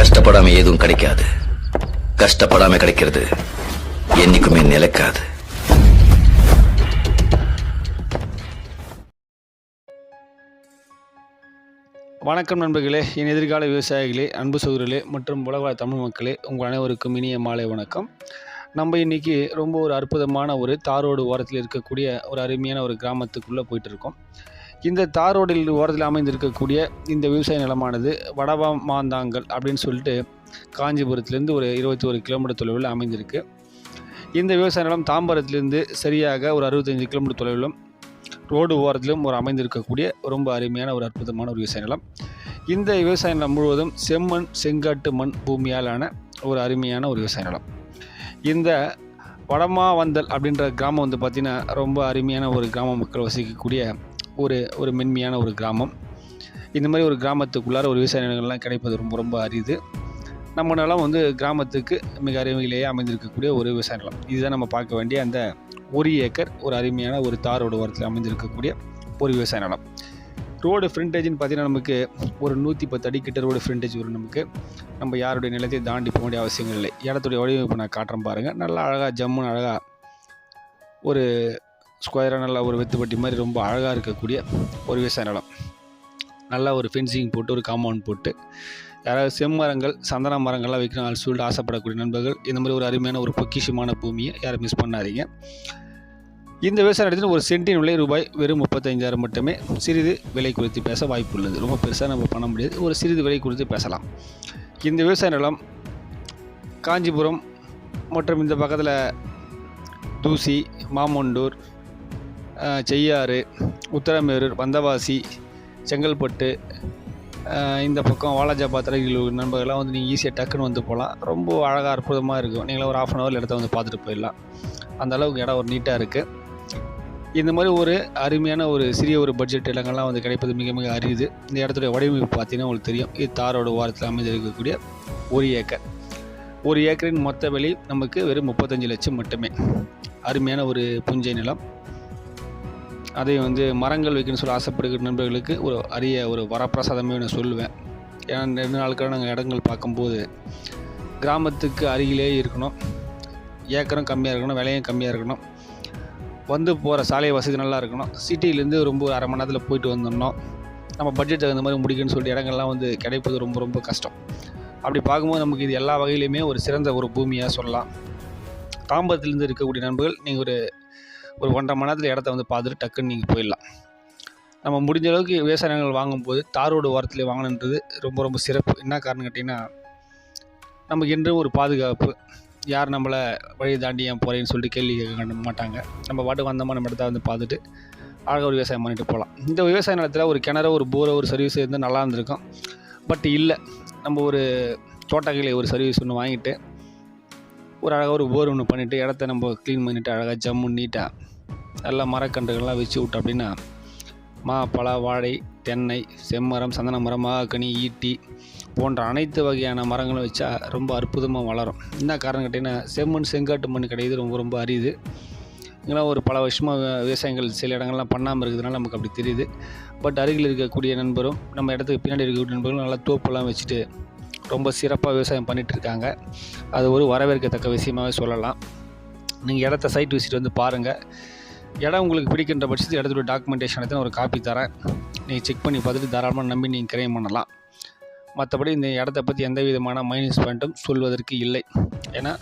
கஷ்டப்படாம எதுவும் கிடைக்காது. கஷ்டப்படாம கிடைக்கிறது. என்னைக்குமே நிலைக்காது. வணக்கம் நண்பர்களே என் எதிர்கால விவசாயிகளே அன்பு சகோதரர்களே மற்றும் உலக தமிழ் மக்களே உங்கள் அனைவருக்கும் இனிய மாலை வணக்கம். நம்ம இன்னைக்கு ரொம்ப ஒரு அற்புதமான ஒரு தாரோடு ஓரத்தில் இருக்கக்கூடிய ஒரு அருமையான ஒரு கிராமத்துக்குள்ளே போயிட்டுருக்கோம் இந்த இந்த ரோடில் ஓரத்தில் அமைந்திருக்கக்கூடிய இந்த விவசாய நிலமானது வடவா மாந்தாங்கல் அப்படின்னு சொல்லிட்டு காஞ்சிபுரத்துலேருந்து ஒரு இருபத்தி ஒரு கிலோமீட்டர் தொலைவில் அமைந்திருக்கு. இந்த விவசாய நிலம் தாம்பரத்திலிருந்து சரியாக ஒரு அறுபத்தஞ்சு கிலோமீட்டர் தொலைவிலும் ரோடு ஓரத்திலும் ஒரு அமைந்திருக்கக்கூடிய ரொம்ப அருமையான ஒரு அற்புதமான ஒரு விவசாய நிலம். இந்த விவசாய நிலம் முழுவதும் செம்மண் செங்காட்டு மண் பூமியாலான ஒரு அருமையான ஒரு விவசாய நிலம். இந்த வடமாவந்தல் அப்படின்ற கிராமம் வந்து பார்த்திங்கன்னா ரொம்ப அருமையான ஒரு கிராம மக்கள் வசிக்கக்கூடிய ஒரு ஒரு மென்மையான ஒரு கிராமம். இந்த மாதிரி ஒரு கிராமத்துக்குள்ளார ஒரு விவசாய நிலங்கள்லாம் கிடைப்பது ரொம்ப ரொம்ப அரிது. நம்ம நிலம் வந்து கிராமத்துக்கு மிக அருமையிலேயே அமைந்திருக்கக்கூடிய ஒரு விவசாய நிலம். இதுதான் நம்ம பார்க்க வேண்டிய அந்த ஒரு ஏக்கர் ஒரு அருமையான ஒரு தாரோடு ஓரத்தில் அமைந்திருக்கக்கூடிய ஒரு விவசாய நிலம். ரோடு ஃப்ரண்டேஜ்னு பார்த்தீங்கன்னா நமக்கு ஒரு நூற்றி பத்து அடி கிட்ட ரோடு ஃப்ரண்டேஜ் வரும் நமக்கு. நம்ம யாருடைய நிலத்தையும் தாண்டி போக வேண்டிய அவசியங்கள் இல்லை. இடத்துடைய வடிவமைப்பு நான் காட்டுறேன் பாருங்கள் நல்லா அழகாக ஜம்முன்னு அழகாக ஒரு ஸ்கொயராக நல்லா ஒரு வெத்துப்பட்டி மாதிரி ரொம்ப அழகாக இருக்கக்கூடிய ஒரு விவசாய நிலம். நல்லா ஒரு ஃபென்சிங் போட்டு ஒரு காம்பவுண்ட் போட்டு யாராவது செம்மரங்கள் சந்தன மரங்கள்லாம் வைக்கணும் சொல்லிட்டு ஆசைப்படக்கூடிய நண்பர்கள் இந்த மாதிரி ஒரு அருமையான ஒரு பொக்கிஷமான பூமியை யாரும் மிஸ் பண்ணாதீங்க. இந்த விவசாய இடத்துல ஒரு சென்டின் விலை ரூபாய் வெறும் முப்பத்தைந்தாயிரம் மட்டுமே சிறிது விலை குறித்து பேச வாய்ப்பு உள்ளது. ரொம்ப பெருசாக நம்ம பண்ண முடியாது. ஒரு சிறிது விலை குறித்து பேசலாம். இந்த விவசாய நிலம் காஞ்சிபுரம் மற்றும் இந்த பக்கத்தில் தூசி மாமண்டூர் செய்யாறு உத்தரமேரூர் வந்தவாசி செங்கல்பட்டு இந்த பக்கம் வாலாஜாபாத் அருகில் நண்பர்கள்லாம் வந்து நீங்கள் ஈஸியாக டக்குன்னு வந்து போகலாம். ரொம்ப அழகாக அற்புதமாக இருக்கும். நீங்களும் ஒரு ஆஃப் அன் ஹவரில் இடத்த வந்து பார்த்துட்டு போயிடலாம். அந்த அளவுக்கு இடம் ஒரு நீட்டாக இருக்குது இந்த மாதிரி ஒரு அருமையான ஒரு சிறிய ஒரு பட்ஜெட் இடங்கள்லாம் வந்து கிடைப்பது மிக மிக அரியுது இந்த இடத்துடைய வடிவமைப்பு பார்த்தீங்கன்னா உங்களுக்கு தெரியும். இது தாரோட ஓரத்தில் அமைந்திருக்கக்கூடிய ஒரு ஏக்கர். ஒரு ஏக்கரின் மொத்த விலை நமக்கு வெறும் முப்பத்தஞ்சு லட்சம் மட்டுமே. அருமையான ஒரு புஞ்சை நிலம். அதை வந்து மரங்கள் வைக்கணும்னு சொல்லி ஆசைப்படுகிற நண்பர்களுக்கு ஒரு அரிய ஒரு வரப்பிரசாதமே நான் சொல்லுவேன். ஏன்னா ரெண்டு நாளுக்காக நாங்கள் இடங்கள் பார்க்கும்போது கிராமத்துக்கு அருகிலே இருக்கணும். ஏக்கரும் கம்மியாக இருக்கணும் விலையும் கம்மியாக இருக்கணும். வந்து போகிற சாலை வசதி நல்லா இருக்கணும். சிட்டிலேருந்து ரொம்ப ஒரு அரை மணி நேரத்தில் போயிட்டு வந்துடணும். நம்ம பட்ஜெட் தகுந்த மாதிரி முடிக்கணும்னு சொல்லிட்டு இடங்கள்லாம் வந்து கிடைப்பது ரொம்ப ரொம்ப கஷ்டம். அப்படி பார்க்கும்போது நமக்கு இது எல்லா வகையிலையுமே ஒரு சிறந்த ஒரு பூமியாக சொல்லலாம். தாம்பரத்துலேருந்து இருக்கக்கூடிய நண்பர்கள் நீங்கள் ஒரு ஒரு ஒன்றரை மணி நேரத்தில் இடத்த வந்து பார்த்துட்டு டக்குன்னு நீங்கள் போயிடலாம். நம்ம முடிஞ்ச அளவுக்கு விவசாய நிலங்கள் வாங்கும்போது தாரோடு ஓரத்தில் வாங்கணுன்றது ரொம்ப ரொம்ப சிறப்பு. என்ன காரணம் கேட்டிங்கன்னா நமக்கு என்றும் ஒரு பாதுகாப்பு. யார் நம்மளை வழி தாண்டி ஏன் போகிறேன்னு சொல்லிட்டு கேள்வி கேட்க மாட்டாங்க. நம்ம வாட்டு வந்தோமா நம்ம இடத்த வந்து பார்த்துட்டு அழகாக ஒரு விவசாயம் பண்ணிட்டு போகலாம். இந்த விவசாய நிலத்தில் ஒரு கிணறு ஒரு போரை ஒரு சர்வீஸ் இருந்தால் நல்லா இருந்திருக்கும். பட் இல்லை நம்ம ஒரு தோட்டக்கலை ஒரு சர்வீஸ் ஒன்று வாங்கிட்டு ஒரு அழகாக ஒரு போர் ஒன்று பண்ணிவிட்டு இடத்த நம்ம க்ளீன் பண்ணிவிட்டு அழகாக ஜம்மு நீட்டாக நல்லா மரக்கன்றுகள்லாம் வச்சு விட்டோம் அப்படின்னா மா பலா வாழை தென்னை செம்மரம் சந்தன மரம் மாகனி ஈட்டி போன்ற அனைத்து வகையான மரங்களும் வச்சா ரொம்ப அற்புதமாக வளரும். என்ன காரணம் கேட்டிங்கன்னா செம்மண் செங்காட்டு மண் கிடையாது ரொம்ப ரொம்ப அரியுது இதெல்லாம் ஒரு பல வருஷமாக விவசாயங்கள் சில இடங்கள்லாம் பண்ணாமல் இருக்கிறதுனால நமக்கு அப்படி தெரியுது. பட் அருகில் இருக்கக்கூடிய நண்பரும் நம்ம இடத்துக்கு பின்னாடி இருக்கக்கூடிய நண்பர்களும் நல்லா தோப்பெல்லாம் வச்சுட்டு ரொம்ப சிறப்பாக விவசாயம் பண்ணிகிட்ருக்காங்க இருக்காங்க அது ஒரு வரவேற்கத்தக்க விஷயமாகவே சொல்லலாம். நீங்கள் இடத்த சைட் விசிட் வந்து பாருங்கள் இடம் உங்களுக்கு பிடிக்கின்ற பட்சத்தில் இடத்துல டாக்குமெண்டேஷன் எடுத்து ஒரு காப்பி தரேன். நீங்கள் செக் பண்ணி பார்த்துட்டு தாராளமாக நம்பி நீங்கள் கிரைம் பண்ணலாம். மற்றபடி இந்த இடத்த பற்றி எந்த விதமான மைனஸ் பாயிண்ட்டும் சொல்வதற்கு இல்லை. ஏன்னா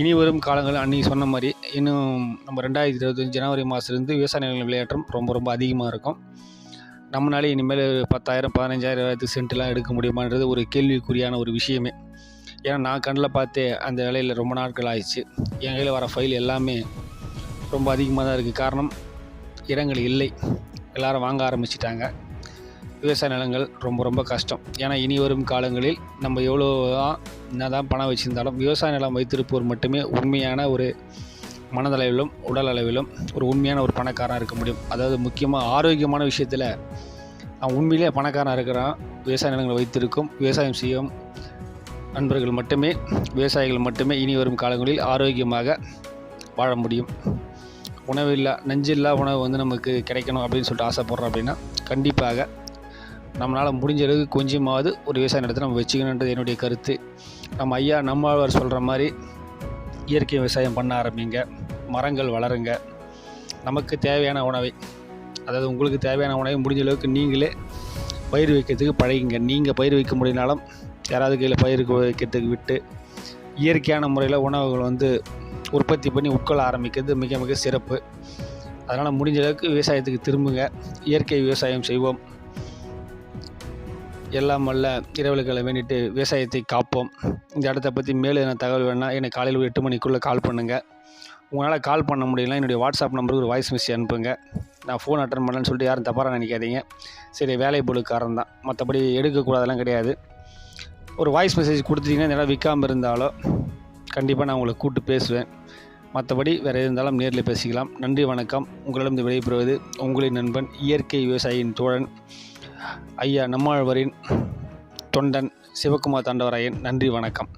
இனி வரும் காலங்களில் அன்றைக்கி சொன்ன மாதிரி இன்னும் நம்ம ரெண்டாயிரத்தி இருபத்தஞ்சி ஜனவரி மாதத்துலேருந்து விவசாய நிலங்கள் விளையாட்டம் ரொம்ப ரொம்ப அதிகமாக இருக்கும். நம்மளால இனிமேல் பத்தாயிரம் பதினஞ்சாயிரம் சென்ட்லாம் எடுக்க முடியுமான்றது ஒரு கேள்விக்குறியான ஒரு விஷயமே. ஏன்னா நான் கண்ணில் பார்த்தே அந்த வேலையில் ரொம்ப நாட்கள் ஆயிடுச்சு. என் கையில் வர ஃபைல் எல்லாமே ரொம்ப அதிகமாக தான் இருக்குது காரணம் இடங்கள் இல்லை. எல்லாரும் வாங்க ஆரம்பிச்சிட்டாங்க. விவசாய நிலங்கள் ரொம்ப ரொம்ப கஷ்டம். ஏன்னா இனி வரும் காலங்களில் நம்ம எவ்வளோ தான் என்ன தான் பணம் வச்சுருந்தாலும் விவசாய நிலம் வைத்திருப்போர் மட்டுமே உண்மையான ஒரு மனதளவிலும் உடல் அளவிலும் ஒரு உண்மையான ஒரு பணக்காரன் இருக்க முடியும். அதாவது முக்கியமாக ஆரோக்கியமான விஷயத்தில் அவன் உண்மையிலே பணக்காரன் இருக்கிறான். விவசாய நிலங்களை வைத்திருக்கும் விவசாயம் செய்யும் நண்பர்கள் மட்டுமே விவசாயிகள் மட்டுமே இனி வரும் காலங்களில் ஆரோக்கியமாக வாழ முடியும். உணவில்லா நஞ்சில்லா உணவு வந்து நமக்கு கிடைக்கணும் அப்படின்னு சொல்லிட்டு ஆசைப்பட்றோம் அப்படின்னா கண்டிப்பாக நம்மளால் முடிஞ்ச அளவுக்கு கொஞ்சமாவது ஒரு விவசாய நிலத்தை நம்ம வச்சுக்கணுன்றது என்னுடைய கருத்து. நம்ம ஐயா நம்மாழ்வார் சொல்கிற மாதிரி இயற்கை விவசாயம் பண்ண ஆரம்பிங்க. மரங்கள் வளருங்க. நமக்கு தேவையான உணவை அதாவது உங்களுக்கு தேவையான உணவை முடிஞ்ச அளவுக்கு நீங்களே பயிர் வைக்கிறதுக்கு பழகிங்க. நீங்கள் பயிர் வைக்க முடியினாலும் யாராவது கையில் பயிர் வைக்கிறதுக்கு விட்டு இயற்கையான முறையில் உணவுகள் வந்து உற்பத்தி பண்ணி உட்கொள்ள ஆரம்பிக்கிறது மிக மிக சிறப்பு. அதனால் முடிஞ்ச அளவுக்கு விவசாயத்துக்கு திரும்புங்க. இயற்கை விவசாயம் செய்வோம். எல்லாம் வல்ல இரவல்களை வேண்டிட்டு விவசாயத்தை காப்போம். இந்த இடத்த பற்றி மேலும் என்ன தகவல் வேணால் எனக்கு காலையில் ஒரு எட்டு மணிக்குள்ளே கால் பண்ணுங்கள் உங்களால் கால் பண்ண முடியல என்னுடைய வாட்ஸ்அப் நம்பருக்கு ஒரு வாய்ஸ் மெசேஜ் அனுப்புங்க. நான் ஃபோன் அட்டன் பண்ணலன்னு சொல்லிட்டு யாரும் தப்பாக நினைக்காதீங்க. சரி வேலை பொழுக்காரன் தான். மற்றபடி எடுக்கக்கூடாதெல்லாம் கிடையாது. ஒரு வாய்ஸ் மெசேஜ் கொடுத்தீங்கன்னா நல்லா விற்காமல் இருந்தாலோ கண்டிப்பாக நான் உங்களை கூப்பிட்டு பேசுவேன். மற்றபடி வேறு எது இருந்தாலும் நேரில் பேசிக்கலாம். நன்றி வணக்கம். உங்களிடம் இந்த விடைபெறுவது உங்களின் நண்பன் இயற்கை விவசாயியின் தோழன் ஐயா நம்மாழ்வரின் தொண்டன் சிவகுமார் தாண்டவராயன். நன்றி வணக்கம்.